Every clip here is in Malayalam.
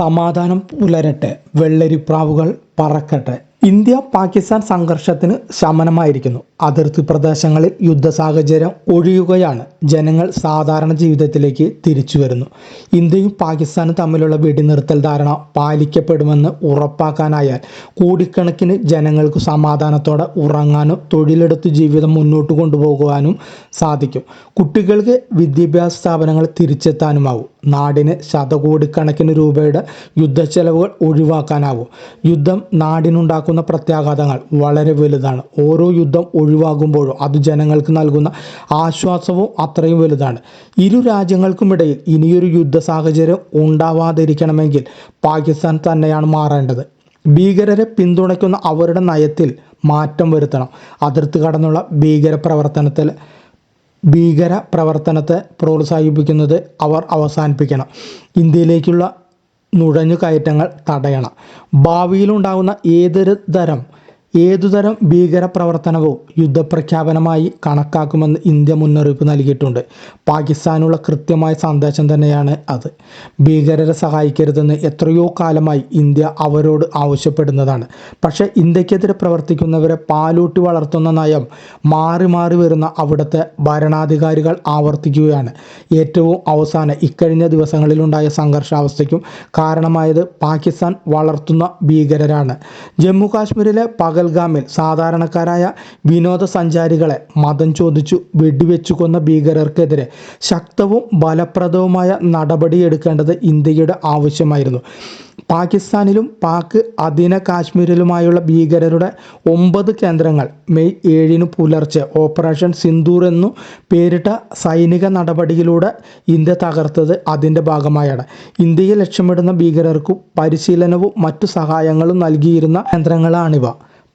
സമാധാനം പുലരട്ടെ. വെള്ളരിപ്രാവുകൾ പറക്കട്ടെ. ഇന്ത്യ പാകിസ്ഥാൻ സംഘർഷത്തിന് ശമനമായിരിക്കുന്നു. അതിർത്തി പ്രദേശങ്ങളിൽ യുദ്ധ സാഹചര്യം ഒഴിയുകയാണ്. ജനങ്ങൾ സാധാരണ ജീവിതത്തിലേക്ക് തിരിച്ചു വരുന്നു. ഇന്ത്യയും പാകിസ്ഥാനും തമ്മിലുള്ള വെടിനിർത്തൽ ധാരണ പാലിക്കപ്പെടുമെന്ന് ഉറപ്പാക്കാനായാൽ കോടിക്കണക്കിന് ജനങ്ങൾക്ക് സമാധാനത്തോടെ ഉറങ്ങാനും തൊഴിലെടുത്ത് ജീവിതം മുന്നോട്ട് കൊണ്ടുപോകുവാനും സാധിക്കും. കുട്ടികൾക്ക് വിദ്യാഭ്യാസ സ്ഥാപനങ്ങൾ തിരിച്ചെത്താനുമാവും. നാടിന് ശതകോടിക്കണക്കിന് രൂപയുടെ യുദ്ധ ചെലവുകൾ ഒഴിവാക്കാനാവും. യുദ്ധം നാടിനുണ്ടാക്കുന്ന പ്രത്യാഘാതങ്ങൾ വളരെ വലുതാണ്. ഓരോ യുദ്ധം ഒഴിവാകുമ്പോഴും അത് ജനങ്ങൾക്ക് നൽകുന്ന ആശ്വാസവും അത്രയും വലുതാണ്. ഇരു രാജ്യങ്ങൾക്കുമിടയിൽ ഇനിയൊരു യുദ്ധ സാഹചര്യം ഉണ്ടാവാതിരിക്കണമെങ്കിൽ പാകിസ്ഥാൻ തന്നെയാണ് മാറേണ്ടത്. ഭീകരരെ പിന്തുണയ്ക്കുന്ന അവരുടെ നയത്തിൽ മാറ്റം വരുത്തണം. അതിർത്തി കടന്നുള്ള ഭീകര പ്രവർത്തനത്തിൽ ഭീകര പ്രവർത്തനത്തെ പ്രോത്സാഹിപ്പിക്കുന്നത് അവർ അവസാനിപ്പിക്കണം. ഇന്ത്യയിലേക്കുള്ള നുഴഞ്ഞു കയറ്റങ്ങൾ തടയണം ഭാവിയിലുണ്ടാകുന്ന ഏതൊരു തരം ഏതുതരം ഭീകര പ്രവർത്തനവും യുദ്ധപ്രഖ്യാപനമായി കണക്കാക്കുമെന്ന് ഇന്ത്യ മുന്നറിയിപ്പ് നൽകിയിട്ടുണ്ട്. പാകിസ്ഥാനുള്ള കൃത്യമായ സന്ദേശം തന്നെയാണ് അത്. ഭീകരരെ സഹായിക്കരുതെന്ന് എത്രയോ കാലമായി ഇന്ത്യ അവരോട് ആവശ്യപ്പെടുന്നതാണ്. പക്ഷേ ഇന്ത്യക്കെതിരെ പ്രവർത്തിക്കുന്നവരെ പാലൂട്ടി വളർത്തുന്ന നയം മാറി മാറി വരുന്ന അവിടുത്തെ ഭരണാധികാരികൾ ആവർത്തിക്കുകയാണ്. ഏറ്റവും അവസാനം ഇക്കഴിഞ്ഞ ദിവസങ്ങളിലുണ്ടായ സംഘർഷാവസ്ഥയ്ക്കും കാരണമായത് പാകിസ്ഥാൻ വളർത്തുന്ന ഭീകരരാണ്. ജമ്മു കാശ്മീരിലെ പകൽഗാമിൽ സാധാരണക്കാരായ വിനോദസഞ്ചാരികളെ മതം ചോദിച്ചു വെടിവെച്ചു കൊന്ന ഭീകരർക്കെതിരെ ശക്തവും ഫലപ്രദവുമായ നടപടിയെടുക്കേണ്ടത് ഇന്ത്യയുടെ ആവശ്യമായിരുന്നു. പാകിസ്ഥാനിലും പാക് അധീന കാശ്മീരിലുമായുള്ള ഭീകരരുടെ ഒമ്പത് കേന്ദ്രങ്ങൾ മെയ് ഏഴിന് പുലർച്ചെ ഓപ്പറേഷൻ സിന്ദൂർ എന്നു പേരിട്ട സൈനിക നടപടിയിലൂടെ ഇന്ത്യ തകർത്തത് അതിന്റെ ഭാഗമായാണ്. ഇന്ത്യയെ ലക്ഷ്യമിടുന്ന ഭീകരർക്കും പരിശീലനവും മറ്റു സഹായങ്ങളും നൽകിയിരുന്ന കേന്ദ്രങ്ങളാണിവ.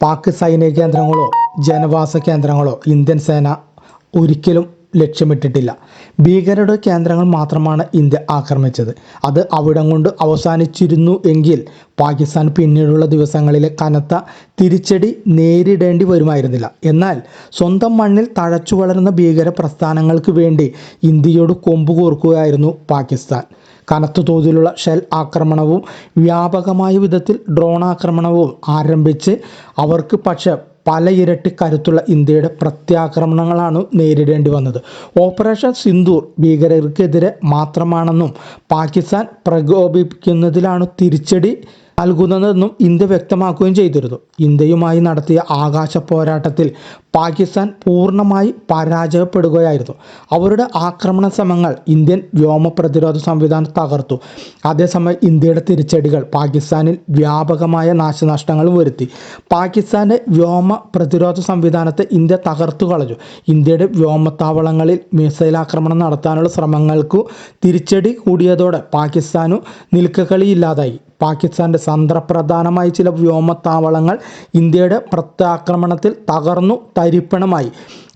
പാക് സൈനിക കേന്ദ്രങ്ങളോ ജനവാസ കേന്ദ്രങ്ങളോ ഇന്ത്യൻ സേന ഒരിക്കലും ലക്ഷ്യമിട്ടിട്ടില്ല. ഭീകരരുടെ കേന്ദ്രങ്ങൾ മാത്രമാണ് ഇന്ത്യ ആക്രമിച്ചത്. അത് അവിടം കൊണ്ട് അവസാനിച്ചിരുന്നു എങ്കിൽ പാകിസ്ഥാൻ പിന്നീടുള്ള ദിവസങ്ങളിലെ കനത്ത തിരിച്ചടി നേരിടേണ്ടി വരുമായിരുന്നില്ല. എന്നാൽ സ്വന്തം മണ്ണിൽ തഴച്ചു വളരുന്ന ഭീകര പ്രസ്ഥാനങ്ങൾക്ക് വേണ്ടി ഇന്ത്യയോട് കൊമ്പ് കോർക്കുകയായിരുന്നു പാകിസ്ഥാൻ. കനത്ത തോതിലുള്ള ഷെൽ ആക്രമണവും വ്യാപകമായ വിധത്തിൽ ഡ്രോൺ ആക്രമണവും ആരംഭിച്ച് അവർക്ക് പക്ഷേ പല ഇരട്ടി കരുത്തുള്ള ഇന്ത്യയുടെ പ്രത്യാക്രമണങ്ങളാണ് നേരിടേണ്ടി വന്നത്. ഓപ്പറേഷൻ സിന്ദൂർ ഭീകരർക്കെതിരെ മാത്രമാണെന്നും പാകിസ്ഥാൻ പ്രകോപിപ്പിക്കുന്നതിലാണ് തിരിച്ചടി നൽകുന്നതെന്നും ഇന്ത്യ വ്യക്തമാക്കുകയും ചെയ്തിരുന്നു. ഇന്ത്യയുമായി നടത്തിയ ആകാശ പോരാട്ടത്തിൽ പാകിസ്ഥാൻ പൂർണമായി പരാജയപ്പെടുകയായിരുന്നു. അവരുടെ ആക്രമണ ശ്രമങ്ങൾ ഇന്ത്യൻ വ്യോമ പ്രതിരോധ സംവിധാനം തകർത്തു. അതേസമയം ഇന്ത്യയുടെ തിരിച്ചടികൾ പാകിസ്ഥാനിൽ വ്യാപകമായ നാശനഷ്ടങ്ങൾ വരുത്തി. പാകിസ്ഥാന്റെ വ്യോമ പ്രതിരോധ സംവിധാനത്തെ ഇന്ത്യ തകർത്തു കളഞ്ഞു. ഇന്ത്യയുടെ വ്യോമത്താവളങ്ങളിൽ മിസൈൽ ആക്രമണം നടത്താനുള്ള ശ്രമങ്ങൾക്കു തിരിച്ചടി കൂടിയതോടെ പാകിസ്ഥാനു നിൽക്കക്കളിയില്ലാതായി പാകിസ്ഥാന്റെ തന്ത്രപ്രധാനമായ ചില വ്യോമത്താവളങ്ങൾ ഇന്ത്യയുടെ പ്രത്യാക്രമണത്തിൽ തകർന്നു തരിപ്പണമായി.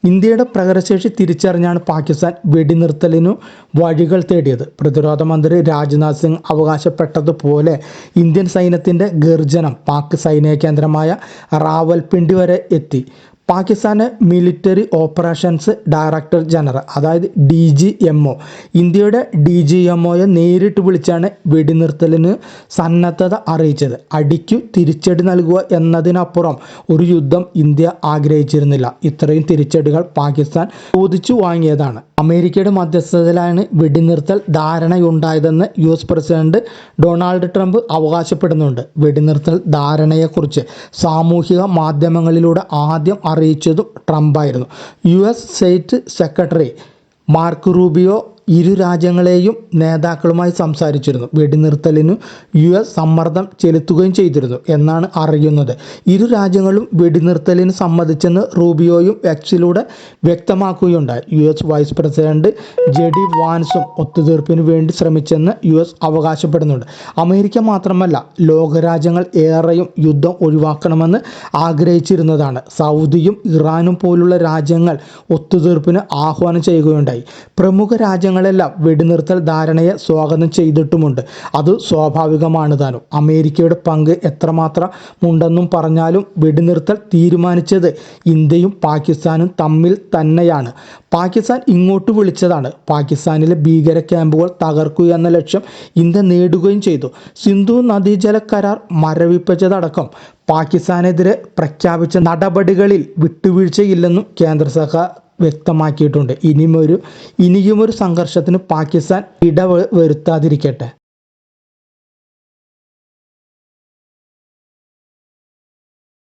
ഇന്ത്യയുടെ പ്രകടശേഷി തിരിച്ചറിഞ്ഞാണ് പാകിസ്ഥാൻ വെടിനിർത്തലിനു വഴികൾ തേടിയത്. പ്രതിരോധ മന്ത്രി രാജ്നാഥ് സിംഗ് അവകാശപ്പെട്ടതുപോലെ ഇന്ത്യൻ സൈന്യത്തിന്റെ ഗർജനം പാക് സൈനിക കേന്ദ്രമായ റാവൽപിണ്ടി വരെ എത്തി. പാകിസ്ഥാന് മിലിറ്ററി ഓപ്പറേഷൻസ് ഡയറക്ടർ ജനറൽ അതായത് ഡി ജി എം ഒ. ഇന്ത്യയുടെ ഡി ജി എം ഒയെ നേരിട്ട് വിളിച്ചാണ് വെടിനിർത്തലിന് സന്നദ്ധത അറിയിച്ചത്. അടിക്കു തിരിച്ചടി നൽകുക എന്നതിനപ്പുറം ഒരു യുദ്ധം ഇന്ത്യ ആഗ്രഹിച്ചിരുന്നില്ല. ഇത്രയും തിരിച്ചടികൾ പാകിസ്ഥാൻ ചോദിച്ചു വാങ്ങിയതാണ്. അമേരിക്കയുടെ മധ്യസ്ഥതയിലാണ് വെടിനിർത്തൽ ധാരണയുണ്ടായതെന്ന് U S president Donald Trump അവകാശപ്പെടുന്നുണ്ട്. വെടിനിർത്തൽ ധാരണയെക്കുറിച്ച് സാമൂഹിക മാധ്യമങ്ങളിലൂടെ ആദ്യം അറിയിച്ചതും ട്രംപായിരുന്നു. U S state secretary Mark Rubio ഇരു രാജ്യങ്ങളെയും നേതാക്കളുമായി സംസാരിച്ചിരുന്നു. വെടിനിർത്തലിനു യു എസ് സമ്മർദ്ദം ചെലുത്തുകയും ചെയ്തിരുന്നു എന്നാണ് അറിയുന്നത്. ഇരു രാജ്യങ്ങളും വെടിനിർത്തലിന് സമ്മതിച്ചെന്ന് റൂബിയോയും എക്സിലൂടെ വ്യക്തമാക്കുകയുണ്ടായി. U S vice president J D വാൻസും ഒത്തുതീർപ്പിനു വേണ്ടി ശ്രമിച്ചെന്ന് യു എസ് അവകാശപ്പെടുന്നുണ്ട്. അമേരിക്ക മാത്രമല്ല ലോകരാജ്യങ്ങൾ ഏറെയും യുദ്ധം ഒഴിവാക്കണമെന്ന് ആഗ്രഹിച്ചിരുന്നതാണ്. സൗദിയും ഇറാനും പോലുള്ള രാജ്യങ്ങൾ ഒത്തുതീർപ്പിന് ആഹ്വാനം ചെയ്യുകയുണ്ടായി. പ്രമുഖ രാജ്യങ്ങൾ രാജ്യങ്ങളെല്ലാം വെടിനിർത്തൽ ധാരണയെ സ്വാഗതം ചെയ്തിട്ടുമുണ്ട്. അത് സ്വാഭാവികമാണ് താനും. അമേരിക്കയുടെ പങ്ക് എത്രമാത്രം ഉണ്ടെന്നും പറഞ്ഞാലും വെടിനിർത്തൽ തീരുമാനിച്ചത് ഇന്ത്യയും പാകിസ്ഥാനും തമ്മിൽ തന്നെയാണ്. പാകിസ്ഥാൻ ഇങ്ങോട്ട് വിളിച്ചതാണ്. പാകിസ്ഥാനിലെ ഭീകര ക്യാമ്പുകൾ തകർക്കുക എന്ന ലക്ഷ്യം ഇന്ത്യ നേടുകയും ചെയ്തു. സിന്ധു നദീജല കരാർ മരവിപ്പിച്ചതടക്കം പാകിസ്ഥാനെതിരെ പ്രഖ്യാപിച്ച നടപടികളിൽ വിട്ടുവീഴ്ചയില്ലെന്നും കേന്ദ്ര സർക്കാർ വ്യക്തമാക്കിയിട്ടുണ്ട്. ഇനിയും ഒരു ഇനിയും ഒരു സംഘർഷത്തിന് പാകിസ്ഥാൻ ഇടവരുത്താതിരിക്കട്ടെ.